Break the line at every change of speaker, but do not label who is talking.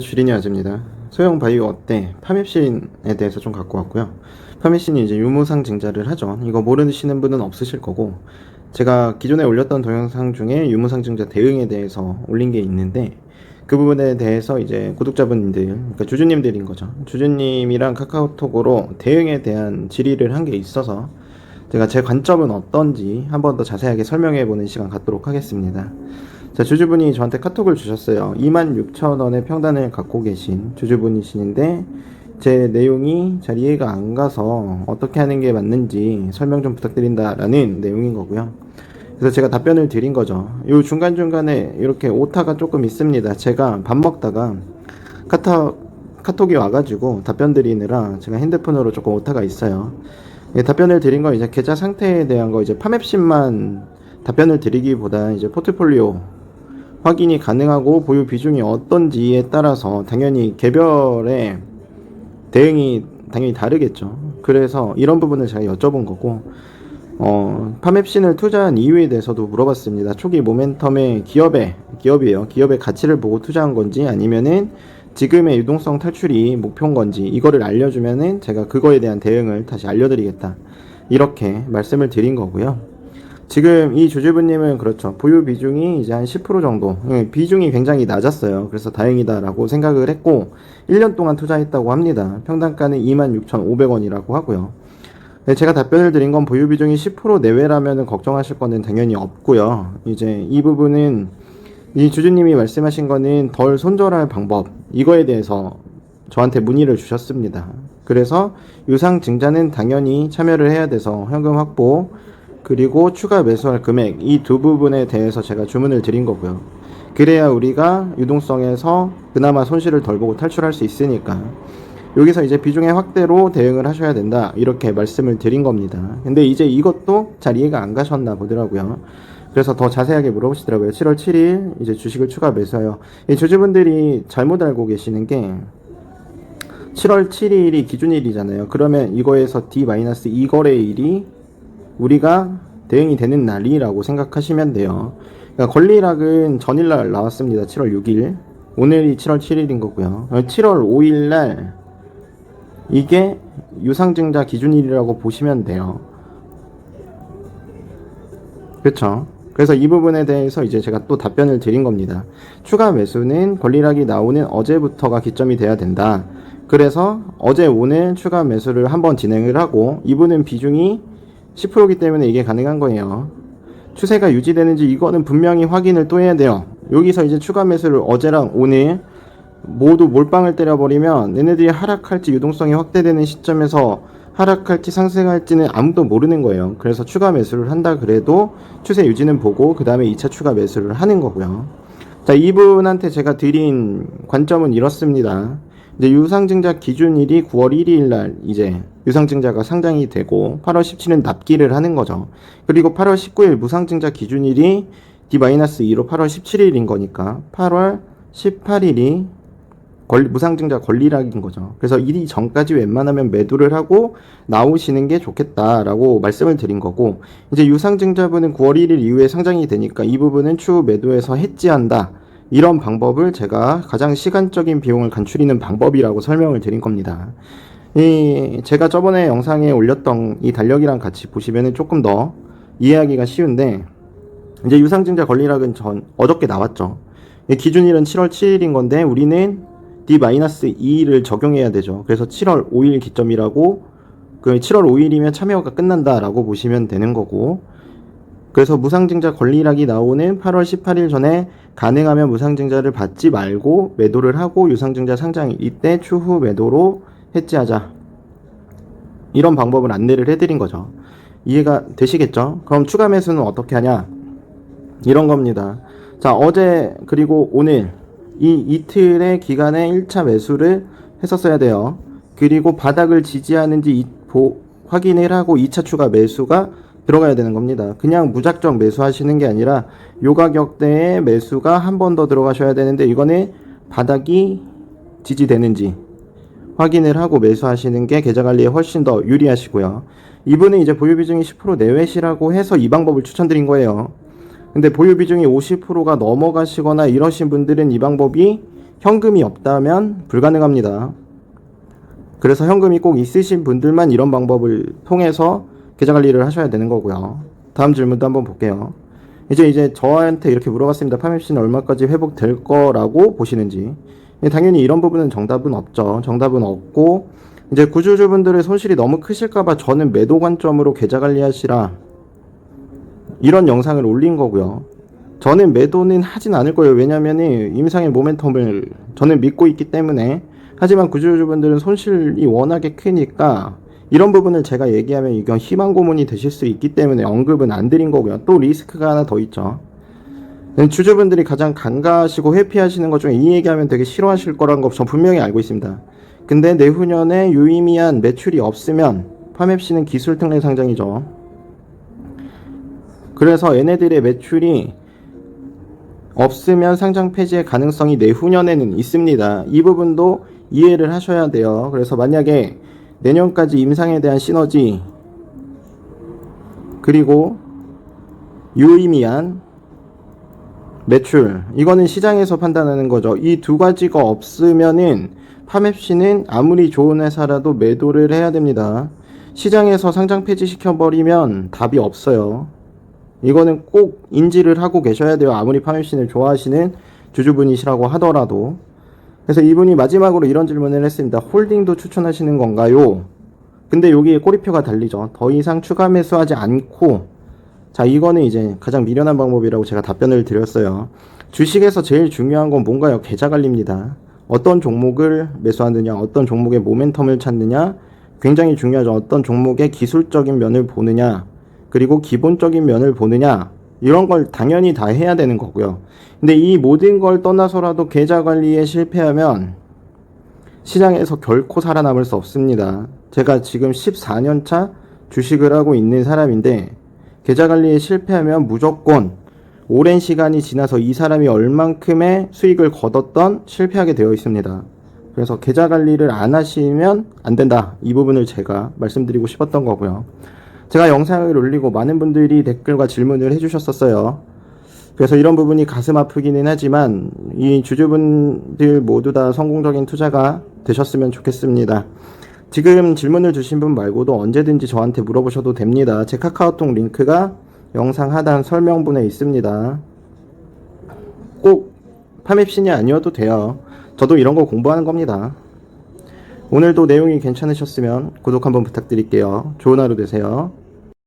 주린이 아재입니다. 소형 바이오 어때? 파맵신에 대해서 좀 갖고 왔고요. 파맵신이 이제 유무상 증자를 하죠. 이거 모르시는 분은 없으실 거고 제가 기존에 올렸던 동영상 중에 유무상 증자 대응에 대해서 올린 게 있는데 그 부분에 대해서 이제 구독자분들, 그러니까 주주님들인 거죠. 주주님이랑 카카오톡으로 대응에 대한 질의를 한 게 있어서 제가 제 관점은 어떤지 한 번 더 자세하게 설명해 보는 시간 갖도록 하겠습니다. 자, 주주분이 저한테 카톡을 주셨어요. 26,000원의 평단을 갖고 계신 주주분이신데, 제 내용이 잘 이해가 안 가서 어떻게 하는 게 맞는지 설명 좀 부탁드린다라는 내용인 거고요. 그래서 제가 답변을 드린 거죠. 요 중간중간에 이렇게 오타가 조금 있습니다. 제가 밥 먹다가 카타, 카톡이 와가지고 답변 드리느라 제가 핸드폰으로 조금 오타가 있어요. 예, 답변을 드린 건 이제 계좌 상태에 대한 거 이제 파맵신만 답변을 드리기보다 이제 포트폴리오 확인이 가능하고 보유 비중이 어떤지에 따라서 당연히 개별의 대응이 당연히 다르겠죠. 그래서 이런 부분을 제가 여쭤본 거고, 어, 파맵신을 투자한 이유에 대해서도 물어봤습니다. 초기 모멘텀의 기업의, 기업이에요. 기업의 가치를 보고 투자한 건지 아니면은 지금의 유동성 탈출이 목표인 건지 이거를 알려주면은 제가 그거에 대한 대응을 다시 알려드리겠다. 이렇게 말씀을 드린 거고요. 지금 이 주주분님은 그렇죠. 보유 비중이 이제 한 10% 정도. 예, 비중이 굉장히 낮았어요. 그래서 다행이다라고 생각을 했고, 1년 동안 투자했다고 합니다. 평단가는 26,500원이라고 하고요. 네, 제가 답변을 드린 건 보유 비중이 10% 내외라면 걱정하실 거는 당연히 없고요. 이제 이 부분은 이 주주님이 말씀하신 거는 덜 손절할 방법, 이거에 대해서 저한테 문의를 주셨습니다. 그래서 유상 증자는 당연히 참여를 해야 돼서 현금 확보, 그리고 추가 매수할 금액 이 두 부분에 대해서 제가 주문을 드린 거고요. 그래야 우리가 유동성에서 그나마 손실을 덜 보고 탈출할 수 있으니까 여기서 이제 비중의 확대로 대응을 하셔야 된다 이렇게 말씀을 드린 겁니다. 근데 이제 이것도 잘 이해가 안 가셨나 보더라고요. 그래서 더 자세하게 물어보시더라고요. 7월 7일 이제 주식을 추가 매수해요. 이 주주분들이 잘못 알고 계시는 게 7월 7일이 기준일이잖아요. 그러면 이거에서 D-2 거래일이 우리가 대응이 되는 날이라고 생각하시면 돼요. 그러니까 권리락은 전일날 나왔습니다. 7월 6일. 오늘이 7월 7일인 거고요. 7월 5일 날 이게 유상증자 기준일이라고 보시면 돼요. 그렇죠? 그래서 이 부분에 대해서 이제 제가 또 답변을 드린 겁니다. 추가 매수는 권리락이 나오는 어제부터가 기점이 돼야 된다. 그래서 어제 오늘 추가 매수를 한번 진행을 하고 이분은 비중이 10%이기 때문에 이게 가능한 거예요. 추세가 유지되는지 이거는 분명히 확인을 또 해야 돼요. 여기서 이제 추가 매수를 어제랑 오늘 모두 몰빵을 때려버리면 얘네들이 하락할지 유동성이 확대되는 시점에서 하락할지 상승할지는 아무도 모르는 거예요. 그래서 추가 매수를 한다 그래도 추세 유지는 보고 그 다음에 2차 추가 매수를 하는 거고요. 자, 이분한테 제가 드린 관점은 이렇습니다. 이제 유상증자 기준일이 9월 1일 날 이제 유상증자가 상장이 되고 8월 17일 납기를 하는 거죠. 그리고 8월 19일 무상증자 기준일이 D-2로 8월 17일인 거니까 8월 18일이 권리, 무상증자 권리락인 거죠. 그래서 이 전까지 웬만하면 매도를 하고 나오시는 게 좋겠다라고 말씀을 드린 거고 이제 유상증자분은 9월 1일 이후에 상장이 되니까 이 부분은 추후 매도해서 해지한다. 이런 방법을 제가 가장 시간적인 비용을 간추리는 방법이라고 설명을 드린 겁니다. 이 제가 저번에 영상에 올렸던 이 달력이랑 같이 보시면 조금 더 이해하기가 쉬운데 이제 유상증자 권리락은 전 어저께 나왔죠. 기준일은 7월 7일인 건데 우리는 D-2를 적용해야 되죠. 그래서 7월 5일 기점이라고 그 7월 5일이면 참여가 끝난다라고 보시면 되는 거고 그래서 무상증자 권리락이 나오는 8월 18일 전에 가능하면 무상증자를 받지 말고 매도를 하고 유상증자 상장 이때 추후 매도로 해지하자. 이런 방법을 안내를 해드린 거죠. 이해가 되시겠죠? 그럼 추가 매수는 어떻게 하냐? 이런 겁니다. 자, 어제 그리고 오늘 이 이틀의 기간에 1차 매수를 했었어야 돼요. 그리고 바닥을 지지하는지 이, 보, 확인을 하고 2차 추가 매수가 들어가야 되는 겁니다. 그냥 무작정 매수하시는 게 아니라 요 가격대에 매수가 한 번 더 들어가셔야 되는데 이거는 바닥이 지지되는지 확인을 하고 매수하시는 게 계좌 관리에 훨씬 더 유리하시고요. 이분은 이제 보유 비중이 10% 내외시라고 해서 이 방법을 추천드린 거예요. 근데 보유 비중이 50%가 넘어가시거나 이러신 분들은 이 방법이 현금이 없다면 불가능합니다. 그래서 현금이 꼭 있으신 분들만 이런 방법을 통해서 계좌 관리를 하셔야 되는 거고요. 다음 질문도 한번 볼게요. 이제 이제 저한테 이렇게 물어봤습니다. 파맵시는 얼마까지 회복될 거라고 보시는지. 예, 당연히 이런 부분은 정답은 없죠. 정답은 없고 이제 구주주분들의 손실이 너무 크실까봐 저는 매도 관점으로 계좌 관리하시라 이런 영상을 올린 거고요. 저는 매도는 하진 않을 거예요. 왜냐면은 임상의 모멘텀을 저는 믿고 있기 때문에 하지만 구주주분들은 손실이 워낙에 크니까 이런 부분을 제가 얘기하면 이건 희망 고문이 되실 수 있기 때문에 언급은 안 드린 거고요. 또 리스크가 하나 더 있죠. 주주분들이 가장 간과하시고 회피하시는 것 중에 이 얘기하면 되게 싫어하실 거라는 거전 분명히 알고 있습니다. 근데 내후년에 유의미한 매출이 없으면 파맵시는 기술 특례 상장이죠. 그래서 얘네들의 매출이 없으면 상장 폐지의 가능성이 내후년에는 있습니다. 이 부분도 이해를 하셔야 돼요. 그래서 만약에 내년까지 임상에 대한 시너지 그리고 유의미한 매출 이거는 시장에서 판단하는 거죠. 이 두 가지가 없으면은 파맵시는 아무리 좋은 회사라도 매도를 해야 됩니다. 시장에서 상장 폐지시켜 버리면 답이 없어요. 이거는 꼭 인지를 하고 계셔야 돼요. 아무리 파맵신을 좋아하시는 주주분이시라고 하더라도. 그래서 이분이 마지막으로 이런 질문을 했습니다. 홀딩도 추천하시는 건가요? 근데 여기에 꼬리표가 달리죠. 더 이상 추가 매수하지 않고 자, 이거는 이제 가장 미련한 방법이라고 제가 답변을 드렸어요. 주식에서 제일 중요한 건 뭔가요? 계좌 관리입니다. 어떤 종목을 매수하느냐, 어떤 종목의 모멘텀을 찾느냐, 굉장히 중요하죠. 어떤 종목의 기술적인 면을 보느냐, 그리고 기본적인 면을 보느냐, 이런 걸 당연히 다 해야 되는 거고요. 근데 이 모든 걸 떠나서라도 계좌 관리에 실패하면 시장에서 결코 살아남을 수 없습니다. 제가 지금 14년 차 주식을 하고 있는 사람인데, 계좌 관리에 실패하면 무조건 오랜 시간이 지나서 이 사람이 얼만큼의 수익을 거뒀던 실패하게 되어 있습니다. 그래서 계좌 관리를 안 하시면 안 된다. 이 부분을 제가 말씀드리고 싶었던 거고요. 제가 영상을 올리고 많은 분들이 댓글과 질문을 해주셨었어요. 그래서 이런 부분이 가슴 아프기는 하지만 이 주주분들 모두 다 성공적인 투자가 되셨으면 좋겠습니다. 지금 질문을 주신 분 말고도 언제든지 저한테 물어보셔도 됩니다. 제 카카오톡 링크가 영상 하단 설명문에 있습니다. 꼭 파맵신이 아니어도 돼요. 저도 이런 거 공부하는 겁니다. 오늘도 내용이 괜찮으셨으면 구독 한번 부탁드릴게요. 좋은 하루 되세요.